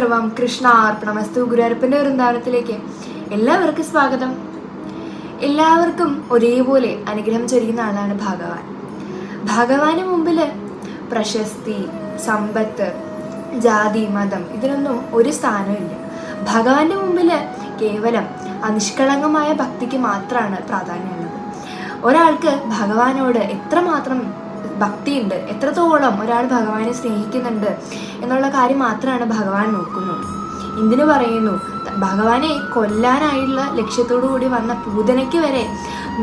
സർവം കൃഷ്ണ അർപ്പണമസ്തു ഗുരുവായൂരപ്പന്റെ വൃന്ദാവനത്തിലേക്ക് എല്ലാവർക്കും സ്വാഗതം. എല്ലാവർക്കും ഒരേപോലെ അനുഗ്രഹം ചൊരിയുന്ന ആളാണ് ഭഗവാൻ. ഭഗവാന് മുമ്പിൽ പ്രശസ്തി സമ്പത്ത് ജാതി മതം ഇതിനൊന്നും ഒരു സ്ഥാനമില്ല ഭഗവാന്റെ മുമ്പിൽ കേവലം അനിഷ്കളങ്കമായ ഭക്തിക്ക് മാത്രമാണ് പ്രാധാന്യമുള്ളത് ഒരാൾക്ക് ഭഗവാനോട് എത്രമാത്രം ഭക്തിയുണ്ട്. എത്രത്തോളം ഒരാൾ ഭഗവാനെ സ്നേഹിക്കുന്നുണ്ട് എന്നുള്ള കാര്യം മാത്രമാണ് ഭഗവാൻ നോക്കുന്നത്. എന്തിനു പറയുന്നു ഭഗവാനെ കൊല്ലാനായുള്ള ലക്ഷ്യത്തോടു കൂടി വന്ന പൂതനയ്ക്ക് വരെ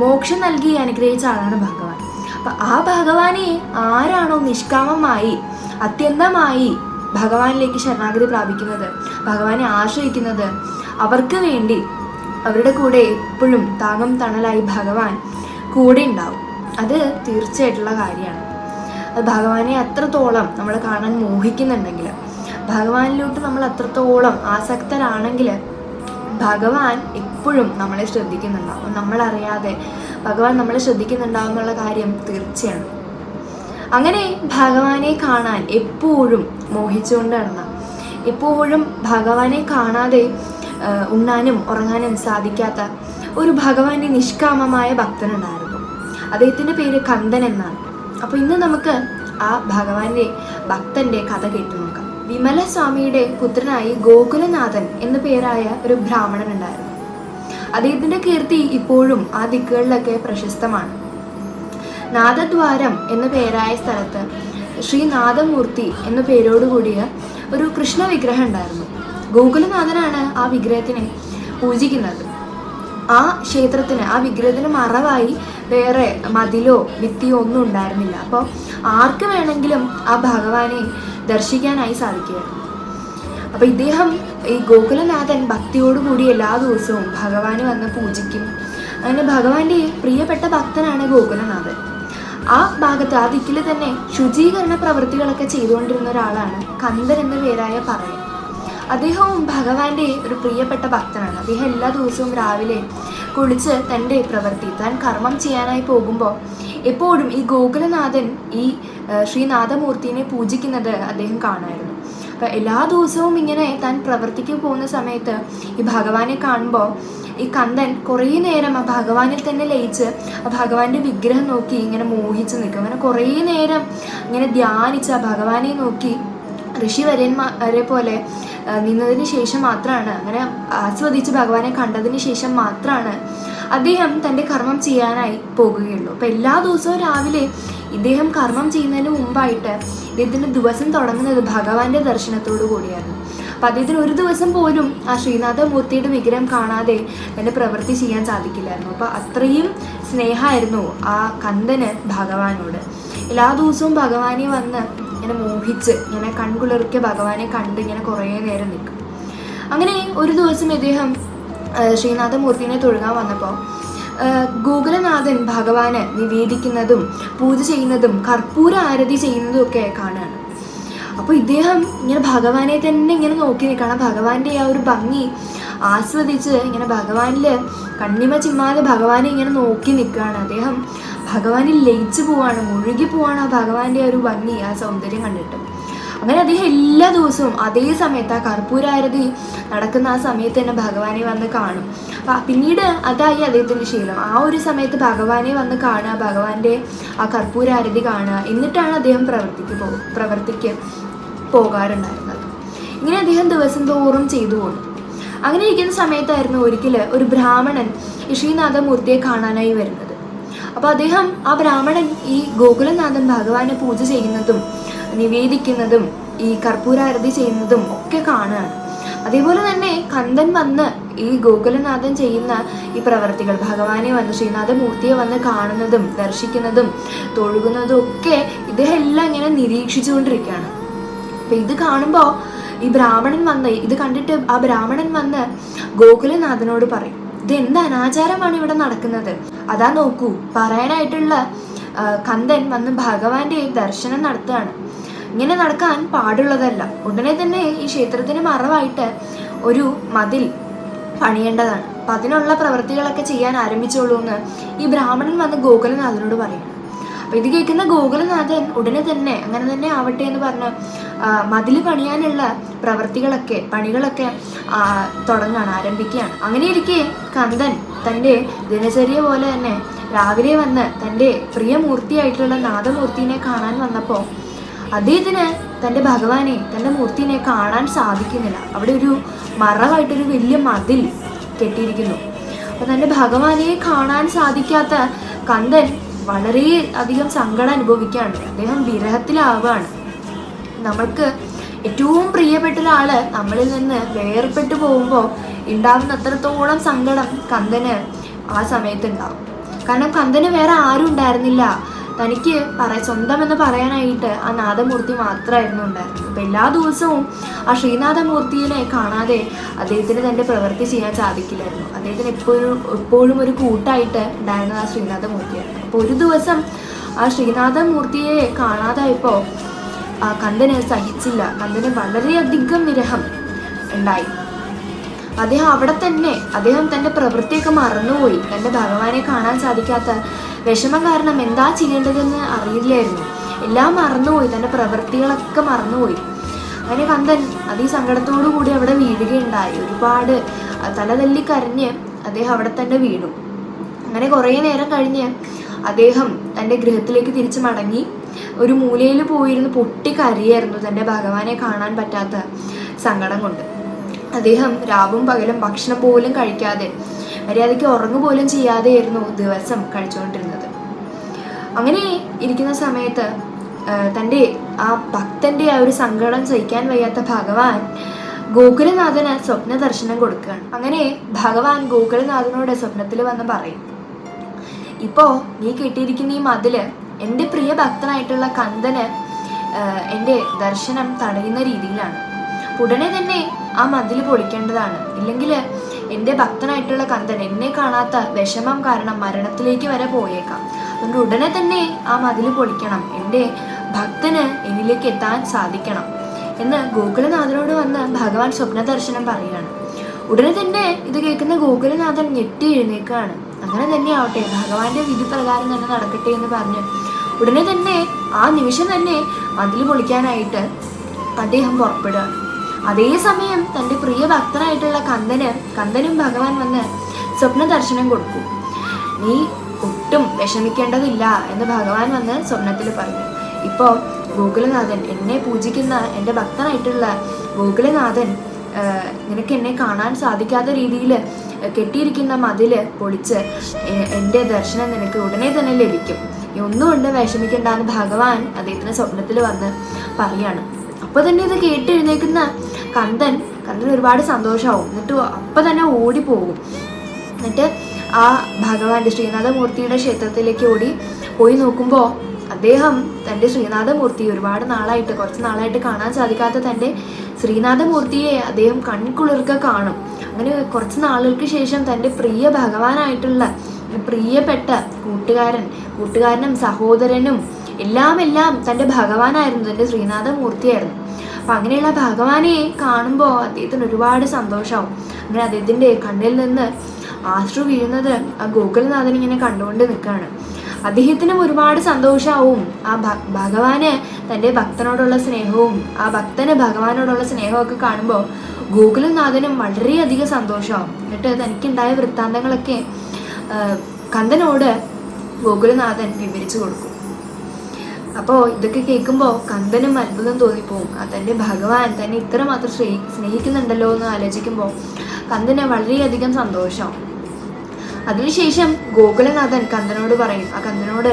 മോക്ഷം നൽകി അനുഗ്രഹിച്ച ആളാണ് ഭഗവാൻ. അപ്പൊ ആ ഭഗവാനെ ആരാണോ നിഷ്കാമമായി അത്യന്തമായി ഭഗവാനിലേക്ക് ശരണാഗതി പ്രാപിക്കുന്നത് ഭഗവാനെ ആശ്രയിക്കുന്നത് അവർക്ക് വേണ്ടി അവരുടെ കൂടെ എപ്പോഴും താങ്ങും തണലായി ഭഗവാൻ കൂടെ ഉണ്ടാവും. അത് തീർച്ചയായിട്ടുള്ള കാര്യമാണ്. അത് ഭഗവാനെ അത്രത്തോളം നമ്മൾ കാണാൻ മോഹിക്കുന്നുണ്ടെങ്കിൽ ഭഗവാനിലോട്ട് നമ്മൾ അത്രത്തോളം ആസക്തരാണെങ്കിൽ ഭഗവാൻ എപ്പോഴും നമ്മളെ ശ്രദ്ധിക്കുന്നുണ്ടാവും നമ്മളറിയാതെ ഭഗവാൻ നമ്മളെ ശ്രദ്ധിക്കുന്നുണ്ടാവും എന്നുള്ള കാര്യം തീർച്ചയാണ്. അങ്ങനെ ഭഗവാനെ കാണാൻ എപ്പോഴും മോഹിച്ചുകൊണ്ട് നടന്ന എപ്പോഴും ഭഗവാനെ കാണാതെ ഉണ്ണാനും ഉറങ്ങാനും സാധിക്കാത്ത ഒരു ഭഗവാന്റെ നിഷ്കാമമായ ഭക്തനുണ്ടായിരുന്നു അദ്ദേഹത്തിന്റെ പേര് കന്ദൻ എന്നാണ്. അപ്പോൾ ഇന്ന് നമുക്ക് ആ ഭഗവാന്റെ ഭക്തന്റെ കഥ കേട്ടു നോക്കാം. വിമല സ്വാമിയുടെ പുത്രനായി ഗോകുലനാഥൻ എന്ന പേരായ ഒരു ബ്രാഹ്മണൻ ഉണ്ടായിരുന്നു. അദ്ദേഹത്തിന്റെ കീർത്തി ഇപ്പോഴും ആ ദിക്കുകളിലൊക്കെ പ്രശസ്തമാണ്. നാദദ്വാരം എന്ന പേരായ സ്ഥലത്ത് ശ്രീ നാദമൂർത്തി എന്ന പേരോടുകൂടിയ ഒരു കൃഷ്ണ വിഗ്രഹം ഉണ്ടായിരുന്നു. ഗോകുലനാഥനാണ് ആ വിഗ്രഹത്തിനെ പൂജിക്കുന്നത്. ആ ക്ഷേത്രത്തിന് ആ വിഗ്രഹത്തിന് മറവായി വേറെ മതിലോ ഭിത്തിയോ ഒന്നും ഉണ്ടായിരുന്നില്ല. അപ്പോൾ ആർക്ക് വേണമെങ്കിലും ആ ഭഗവാനെ ദർശിക്കാനായി സാധിക്കുമായിരുന്നു അപ്പോൾ ഇദ്ദേഹം ഈ ഗോകുലനാഥൻ ഭക്തിയോടുകൂടി എല്ലാ ദിവസവും ഭഗവാന് വന്ന് പൂജിക്കും. അങ്ങനെ ഭഗവാന്റെ പ്രിയപ്പെട്ട ഭക്തനാണ് ഗോകുലനാഥൻ. ആ ഭാഗത്ത് ആ ദിക്കിൽ തന്നെ ശുചീകരണ പ്രവൃത്തികളൊക്കെ ചെയ്തുകൊണ്ടിരുന്ന ഒരാളാണ് കന്ദൻ എന്ന പേരായ പറയൻ. അദ്ദേഹവും ഭഗവാന്റെ ഒരു പ്രിയപ്പെട്ട ഭക്തനാണ്. അദ്ദേഹം എല്ലാ ദിവസവും രാവിലെ കുളിച്ച് തന്റെ പ്രവൃത്തി താൻ കർമ്മം ചെയ്യാനായി പോകുമ്പോൾ എപ്പോഴും ഈ ഗോകുലനാഥൻ ഈ ശ്രീനാഥമൂർത്തിനെ പൂജിക്കുന്നത് അദ്ദേഹം കാണുമായിരുന്നു അപ്പം എല്ലാ ദിവസവും ഇങ്ങനെ താൻ പ്രവർത്തിക്ക് പോകുന്ന സമയത്ത് ഈ ഭഗവാനെ കാണുമ്പോൾ ഈ കന്ദൻ കുറേ നേരം ആ ഭഗവാനിൽ തന്നെ ലയിച്ച് ആ ഭഗവാന്റെ വിഗ്രഹം നോക്കി ഇങ്ങനെ മോഹിച്ച് നിൽക്കും. അങ്ങനെ കുറേ നേരം ഇങ്ങനെ ധ്യാനിച്ച് ആ ഭഗവാനെ നോക്കി ഋഷിവര്യന്മാരെ പോലെ നിന്നതിന് ശേഷം മാത്രമാണ് അങ്ങനെ ആസ്വദിച്ച് ഭഗവാനെ കണ്ടതിന് ശേഷം മാത്രമാണ് അദ്ദേഹം തന്റെ കർമ്മം ചെയ്യാനായി പോകുകയുള്ളൂ. അപ്പം എല്ലാ ദിവസവും രാവിലെ ഇദ്ദേഹം കർമ്മം ചെയ്യുന്നതിന് മുമ്പായിട്ട് ഇദ്ദേഹത്തിന്റെ ദിവസം തുടങ്ങുന്നത് ഭഗവാന്റെ ദർശനത്തോടു കൂടിയായിരുന്നു. അപ്പം അദ്ദേഹത്തിന് ഒരു ദിവസം പോലും ആ ശ്രീനാഥമൂർത്തിയുടെ വിഗ്രഹം കാണാതെ തന്റെ പ്രവൃത്തി ചെയ്യാൻ സാധിക്കില്ലായിരുന്നു. അപ്പോൾ അത്രയും സ്നേഹമായിരുന്നു ആ കന്ദന് ഭഗവാനോട്. എല്ലാ ദിവസവും ഭഗവാനെ വന്ന് ഇങ്ങനെ മോഹിച്ച് ഇങ്ങനെ കൺകുളിർക്കെ ഭഗവാനെ കണ്ട് ഇങ്ങനെ കുറേ നേരം നിൽക്കും. അങ്ങനെ ഒരു ദിവസം ഇദ്ദേഹം ശ്രീനാഥമൂർത്തിനെ തൊഴുകാൻ വന്നപ്പോൾ ഗോകുലനാഥൻ ഭഗവാന് നിവേദിക്കുന്നതും പൂജ ചെയ്യുന്നതും കർപ്പൂര ആരതി ചെയ്യുന്നതും ഒക്കെ കാണുകയാണ്. അപ്പോൾ ഇദ്ദേഹം ഇങ്ങനെ ഭഗവാനെ തന്നെ ഇങ്ങനെ നോക്കി നിൽക്കണം. ഭഗവാന്റെ ആ ഒരു ഭംഗി ആസ്വദിച്ച് ഇങ്ങനെ ഭഗവാനിൽ കണ്ണിമ ചിമ്മാതെ ഭഗവാനെ ഇങ്ങനെ നോക്കി നിൽക്കുകയാണ്. അദ്ദേഹം ഭഗവാനിൽ ലയിച്ചു പോവാണ് മുഴുകി പോവാണ് ആ ഭഗവാന്റെ ഒരു ഭംഗി ആ സൗന്ദര്യം കണ്ടിട്ട്. അങ്ങനെ അദ്ദേഹം എല്ലാ ദിവസവും അതേ സമയത്ത് ആ കർപ്പൂരാരതി നടക്കുന്ന ആ സമയത്ത് തന്നെ ഭഗവാനെ വന്ന് കാണും. അപ്പം പിന്നീട് അതായി അദ്ദേഹത്തിന്റെ ശീലം. ആ ഒരു സമയത്ത് ഭഗവാനെ വന്ന് കാണുക ഭഗവാന്റെ ആ കർപ്പൂരാരതി കാണുക എന്നിട്ടാണ് അദ്ദേഹം പ്രവർത്തിക്ക് പോ പ്രവർത്തിക്ക് പോകാറുണ്ടായിരുന്നത്. ഇങ്ങനെ അദ്ദേഹം ദിവസം തോറും ചെയ്തു പോകും അങ്ങനെ ഇരിക്കുന്ന സമയത്തായിരുന്നു ഒരിക്കൽ ഒരു ബ്രാഹ്മണൻ ഈ ശ്രീനാഥമൂർത്തിയെ കാണാനായി വരുന്നത്. അപ്പോൾ അദ്ദേഹം ആ ബ്രാഹ്മണൻ ഈ ഗോകുലനാഥൻ ഭഗവാനെ പൂജ ചെയ്യുന്നതും നിവേദിക്കുന്നതും ഈ കർപ്പൂരാരതി ചെയ്യുന്നതും ഒക്കെ കാണുകയാണ്. അതേപോലെ തന്നെ കന്ദൻ വന്ന് ഈ ഗോകുലനാഥൻ ചെയ്യുന്ന ഈ പ്രവർത്തികൾ ഭഗവാനെ വന്ന് ശ്രീനാഥമൂർത്തിയെ വന്ന് കാണുന്നതും ദർശിക്കുന്നതും തൊഴുകുന്നതും ഒക്കെ ഇദ്ദേഹം എല്ലാം ഇങ്ങനെ നിരീക്ഷിച്ചുകൊണ്ടിരിക്കുകയാണ്. അപ്പൊ ഇത് കാണുമ്പോൾ ഈ ബ്രാഹ്മണൻ വന്ന് ഇത് കണ്ടിട്ട് ആ ബ്രാഹ്മണൻ വന്ന് ഗോകുലനാഥനോട് പറയും. ഇത് എന്ത് അനാചാരമാണ് ഇവിടെ നടക്കുന്നത്? അതാ നോക്കൂ പറയാനായിട്ടുള്ള കന്ദൻ വന്ന് ഭഗവാന്റെ ദർശനം നടത്തുകയാണ്. ഇങ്ങനെ നടക്കാൻ പാടുള്ളതല്ല. ഉടനെ തന്നെ ഈ ക്ഷേത്രത്തിന് മറവായിട്ട് ഒരു മതിൽ പണിയേണ്ടതാണ്. അപ്പം അതിനുള്ള പ്രവൃത്തികളൊക്കെ ചെയ്യാൻ ആരംഭിച്ചോളൂ എന്ന് ഈ ബ്രാഹ്മണൻ വന്ന് ഗോകുലനാഥനോട് പറയണം അപ്പോൾ ഇത് കേൾക്കുന്ന ഗോകുലനാഥൻ ഉടനെ തന്നെ അങ്ങനെ തന്നെ ആവട്ടെ എന്ന് പറഞ്ഞ് മതിൽ പണിയാനുള്ള പ്രവൃത്തികളൊക്കെ പണികളൊക്കെ ആ, തുടങ്ങുകയാണ് ആരംഭിക്കുകയാണ്. അങ്ങനെ ഇരിക്കെ കന്ദൻ തന്റെ ദിനചര്യ പോലെ തന്നെ രാവിലെ വന്ന് തന്റെ പ്രിയമൂർത്തിയായിട്ടുള്ള നാദമൂർത്തിനെ കാണാൻ വന്നപ്പോൾ അദ്ദേഹത്തിന് തന്റെ ഭഗവാനെ തന്റെ മൂർത്തിനെ കാണാൻ സാധിക്കുന്നില്ല. അവിടെ ഒരു മറവായിട്ടൊരു വലിയ മതിൽ കെട്ടിയിരിക്കുന്നു. അപ്പോൾ തന്റെ ഭഗവാനെ കാണാൻ സാധിക്കാത്ത കന്ദൻ വളരെ അധികം സങ്കടം അനുഭവിക്കുകയാണ്. അദ്ദേഹം വിരഹത്തിലാവാണ് നമ്മൾക്ക് ഏറ്റവും പ്രിയപ്പെട്ട ഒരാൾ നമ്മളിൽ നിന്ന് വേർപെട്ടു പോകുമ്പോൾ ഉണ്ടാകുന്ന അത്രത്തോളം സങ്കടം കന്ദന് ആ സമയത്ത് ഉണ്ടാവും കാരണം കന്ദന് വേറെ ആരും ഉണ്ടായിരുന്നില്ല. തനിക്ക് പറ സ്വന്തം എന്ന് പറയാനായിട്ട് ആ നാദമൂർത്തി മാത്രമായിരുന്നു ഉണ്ടായിരുന്നത്. അപ്പം എല്ലാ ദിവസവും ആ ശ്രീനാഥമൂർത്തിയെ കാണാതെ അദ്ദേഹത്തിന് തന്റെ പ്രവൃത്തി ചെയ്യാൻ സാധിക്കില്ലായിരുന്നു. അദ്ദേഹത്തിന് എപ്പോഴും എപ്പോഴും ഒരു കൂട്ടായിട്ട് ഉണ്ടായിരുന്നത് ആ ശ്രീനാഥമൂർത്തിയായിരുന്നു അപ്പോൾ ഒരു ദിവസം ആ ശ്രീനാഥമൂർത്തിയെ കാണാതായപ്പോൾ കന്ദന് സഹിച്ചില്ല. കന്ദന് വളരെയധികം വിരഹം ഉണ്ടായി. അദ്ദേഹം അവിടെ തന്നെ അദ്ദേഹം തന്റെ പ്രവൃത്തിയൊക്കെ മറന്നുപോയി. തന്റെ ഭഗവാനെ കാണാൻ സാധിക്കാത്ത വിഷമം കാരണം എന്താ ചെയ്യേണ്ടതെന്ന് അറിയില്ലായിരുന്നു. എല്ലാം മറന്നുപോയി. തന്റെ പ്രവൃത്തികളൊക്കെ മറന്നുപോയി. അങ്ങനെ കന്തൻ അതിസങ്കടത്തോടു കൂടി അവിടെ വീഴുകയുണ്ടായി. ഒരുപാട് തലതല്ലി കരഞ്ഞ് അദ്ദേഹം അവിടെ തന്നെ വീണു. അങ്ങനെ കുറേ നേരം കഴിഞ്ഞ് അദ്ദേഹം തന്റെ ഗൃഹത്തിലേക്ക് തിരിച്ചു മടങ്ങി. ഒരു മൂലയിൽ പോയിരുന്ന് പൊട്ടി കരയായിരുന്നു തന്റെ ഭഗവാനെ കാണാൻ പറ്റാത്ത സങ്കടം കൊണ്ട്. അദ്ദേഹം രാവും പകലും ഭക്ഷണം പോലും കഴിക്കാതെ മര്യാദയ്ക്ക് ഉറങ്ങു പോലും ചെയ്യാതെയായിരുന്നു ദിവസം കഴിച്ചുകൊണ്ടിരുന്നത്. അങ്ങനെ ഇരിക്കുന്ന സമയത്ത് തന്റെ ആ ഭക്തന്റെ ആ ഒരു സങ്കടം സഹിക്കാൻ വയ്യാത്ത ഭഗവാൻ ഗോകുലനാഥന് സ്വപ്ന ദർശനം കൊടുക്കുകയാണ്. അങ്ങനെ ഭഗവാൻ ഗോകുലനാഥനോട് സ്വപ്നത്തിൽ വന്ന് പറയും ഇപ്പോ നീ കെട്ടിയിരിക്കുന്ന ഈ മതിൽ എന്റെ പ്രിയ ഭക്തനായിട്ടുള്ള കന്ദന് എന്റെ ദർശനം തടയുന്ന രീതിയിലാണ്. ഉടനെ തന്നെ ആ മതിൽ പൊളിക്കേണ്ടതാണ്. ഇല്ലെങ്കിൽ എന്റെ ഭക്തനായിട്ടുള്ള കന്തൻ എന്നെ കാണാത്ത വിഷമം കാരണം മരണത്തിലേക്ക് വരെ പോയേക്കാം. അതുകൊണ്ട് ഉടനെ തന്നെ ആ മതിൽ പൊളിക്കണം. എന്റെ ഭക്തന് എന്നിലേക്ക് എത്താൻ സാധിക്കണം എന്ന് ഗോകുലനാഥനോട് വന്ന് ഭഗവാൻ സ്വപ്ന ദർശനം പറയുകയാണ്. ഉടനെ തന്നെ ഇത് കേൾക്കുന്ന ഗോകുലനാഥൻ ഞെട്ടി എഴുന്നേക്കാണ്. അങ്ങനെ തന്നെ ആവട്ടെ ഭഗവാന്റെ വിധി പ്രകാരം തന്നെ നടക്കട്ടെ എന്ന് പറഞ്ഞ് ഉടനെ തന്നെ ആ നിമിഷം തന്നെ മതിൽ പൊളിക്കാനായിട്ട് അദ്ദേഹം പുറപ്പെടുകയാണ്. അതേസമയം തന്റെ പ്രിയ ഭക്തനായിട്ടുള്ള കന്ദന് കന്ദനും ഭഗവാൻ വന്ന് സ്വപ്ന ദർശനം കൊടുക്കും. നീ ഒട്ടും വിഷമിക്കേണ്ടതില്ല എന്ന് ഭഗവാൻ വന്ന് സ്വപ്നത്തിൽ പറഞ്ഞു. ഇപ്പോൾ ഗോകുലനാഥൻ എന്നെ പൂജിക്കുന്ന എന്റെ ഭക്തനായിട്ടുള്ള ഗോകുലനാഥൻ നിനക്ക് എന്നെ കാണാൻ സാധിക്കാത്ത രീതിയിൽ കെട്ടിയിരിക്കുന്ന മതിൽ പൊളിച്ച് എന്റെ ദർശനം നിനക്ക് ഉടനെ തന്നെ ലഭിക്കും. നീ ഒന്നും കൊണ്ട് വിഷമിക്കണ്ട എന്ന് ഭഗവാൻ അദ്ദേഹത്തിന് സ്വപ്നത്തിൽ വന്ന് പറയാണ്. അപ്പോൾ തന്നെ ഇത് കേട്ടെഴുന്നേക്കുന്ന കന്ദൻ കന്തൻ ഒരുപാട് സന്തോഷമാവും എന്നിട്ട് അപ്പം തന്നെ ഓടിപ്പോകും. എന്നിട്ട് ആ ഭഗവാന്റെ ശ്രീനാഥമൂർത്തിയുടെ ക്ഷേത്രത്തിലേക്ക് ഓടി പോയി നോക്കുമ്പോൾ അദ്ദേഹം തന്റെ ശ്രീനാഥമൂർത്തി ഒരുപാട് നാളായിട്ട് കുറച്ച് നാളായിട്ട് കാണാൻ സാധിക്കാത്ത തന്റെ ശ്രീനാഥമൂർത്തിയെ അദ്ദേഹം കൺകുളിർക്ക കാണും. അങ്ങനെ കുറച്ച് നാളുകൾക്ക് ശേഷം തന്റെ പ്രിയ ഭഗവാനായിട്ടുള്ള പ്രിയപ്പെട്ട കൂട്ടുകാരൻ കൂട്ടുകാരനും സഹോദരനും എല്ലാം എല്ലാം തന്റെ ഭഗവാനായിരുന്നു തന്റെ ശ്രീനാഥമൂർത്തിയായിരുന്നു. അപ്പം അങ്ങനെയുള്ള ഭഗവാനെ കാണുമ്പോൾ അദ്ദേഹത്തിന് ഒരുപാട് സന്തോഷമാവും അങ്ങനെ അദ്ദേഹത്തിന്റെ കണ്ണിൽ നിന്ന് ആശ്രു വീഴുന്നത് ആ ഗോകുലനാഥൻ ഇങ്ങനെ കണ്ടുകൊണ്ട് നിൽക്കുകയാണ് അദ്ദേഹത്തിനും ഒരുപാട് സന്തോഷമാവും ആ ഭഗവാന് തന്റെ ഭക്തനോടുള്ള സ്നേഹവും ആ ഭക്തന് ഭഗവാനോടുള്ള സ്നേഹവും ഒക്കെ കാണുമ്പോൾ ഗോകുലനാഥനും വളരെയധികം സന്തോഷമാവും എന്നിട്ട് തനിക്കുണ്ടായ വൃത്താന്തങ്ങളൊക്കെ കന്ദനോട് ഗോകുലനാഥൻ വിവരിച്ചു കൊടുക്കും. അപ്പോൾ ഇതൊക്കെ കേൾക്കുമ്പോൾ കന്തനും അത്ഭുതം തോന്നിപ്പോവും. തന്റെ ഭഗവാൻ തന്നെ ഇത്രമാത്രം സ്നേഹി സ്നേഹിക്കുന്നുണ്ടല്ലോ എന്ന് ആലോചിക്കുമ്പോൾ കന്തന് വളരെയധികം സന്തോഷം. അതിനുശേഷം ഗോകുലനാഥൻ കന്ദനോട് പറയും. ആ കന്ദനോട്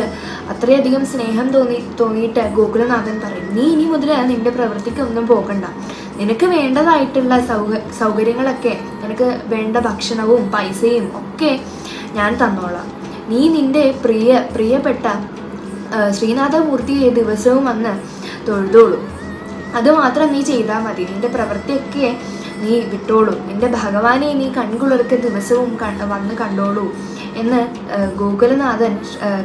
അത്രയധികം സ്നേഹം തോന്നി തോന്നിയിട്ട് ഗോകുലനാഥൻ പറയും നീ ഇനി മുതൽ നിന്റെ പ്രവൃത്തിക്കൊന്നും പോകണ്ട. നിനക്ക് വേണ്ടതായിട്ടുള്ള സൗക സൗകര്യങ്ങളൊക്കെ നിനക്ക് വേണ്ട ഭക്ഷണവും പൈസയും ഒക്കെ ഞാൻ തന്നോളാം. നീ നിന്റെ പ്രിയ പ്രിയപ്പെട്ട ശ്രീനാഥമൂർത്തിയെ ദിവസവും വന്ന് തൊഴുതോളൂ. അതുമാത്രം നീ ചെയ്താൽ മതി. നിന്റെ പ്രവൃത്തിയൊക്കെ നീ വിട്ടോളൂ. നിന്റെ ഭഗവാനെ നീ കൺകുളിർക്ക് ദിവസവും വന്ന് കണ്ടോളൂ എന്ന് ഗോകുലനാഥൻ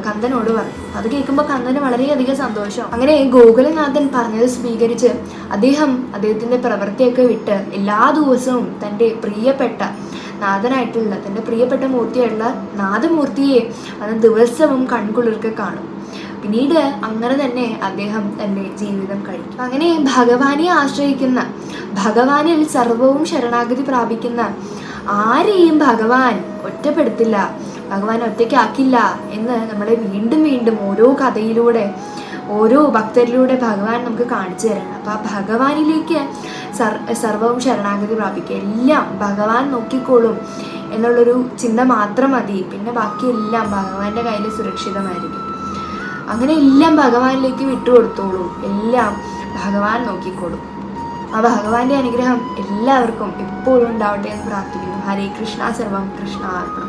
കന്ദനോട് പറഞ്ഞു. അത് കേൾക്കുമ്പോൾ കന്ദന് വളരെയധികം സന്തോഷം. അങ്ങനെ ഗോകുലനാഥൻ പറഞ്ഞത് സ്വീകരിച്ച് അദ്ദേഹം അദ്ദേഹത്തിന്റെ പ്രവൃത്തിയൊക്കെ വിട്ട് എല്ലാ ദിവസവും തന്റെ പ്രിയപ്പെട്ട നാഥനായിട്ടുള്ള തന്റെ പ്രിയപ്പെട്ട മൂർത്തിയായിട്ടുള്ള നാഥമൂർത്തിയെ അന്ന് ദിവസവും കൺകുളിർക്ക് കാണും. പിന്നീട് അങ്ങനെ തന്നെ അദ്ദേഹം തന്റെ ജീവിതം കഴിക്കും. അങ്ങനെ ഭഗവാനെ ആശ്രയിക്കുന്ന ഭഗവാനിൽ സർവവും ശരണാഗതി പ്രാപിക്കുന്ന ആരെയും ഭഗവാൻ ഒറ്റപ്പെടുത്തില്ല ഭഗവാൻ ഒറ്റയ്ക്കാക്കില്ല എന്ന് നമ്മളെ വീണ്ടും വീണ്ടും ഓരോ കഥയിലൂടെ ഓരോ ഭക്തരിലൂടെ ഭഗവാൻ നമുക്ക് കാണിച്ചു തരണം. അപ്പോൾ ആ ഭഗവാനിലേക്ക് സർ സർവവും ശരണാഗതി പ്രാപിക്കുക. എല്ലാം ഭഗവാൻ നോക്കിക്കോളും എന്നുള്ളൊരു ചിന്ത മാത്രം മതി. പിന്നെ ബാക്കിയെല്ലാം ഭഗവാന്റെ കയ്യിൽ സുരക്ഷിതമായിരിക്കും. അങ്ങനെ എല്ലാം ഭഗവാനിലേക്ക് വിട്ടുകൊടുത്തോളൂ. എല്ലാം ഭഗവാൻ നോക്കിക്കോളും. ആ ഭഗവാന്റെ അനുഗ്രഹം എല്ലാവർക്കും എപ്പോഴും ഉണ്ടാവട്ടെ എന്ന് പ്രാർത്ഥിക്കുന്നു. ഹരേ കൃഷ്ണ സർവം കൃഷ്ണ അർപ്പണം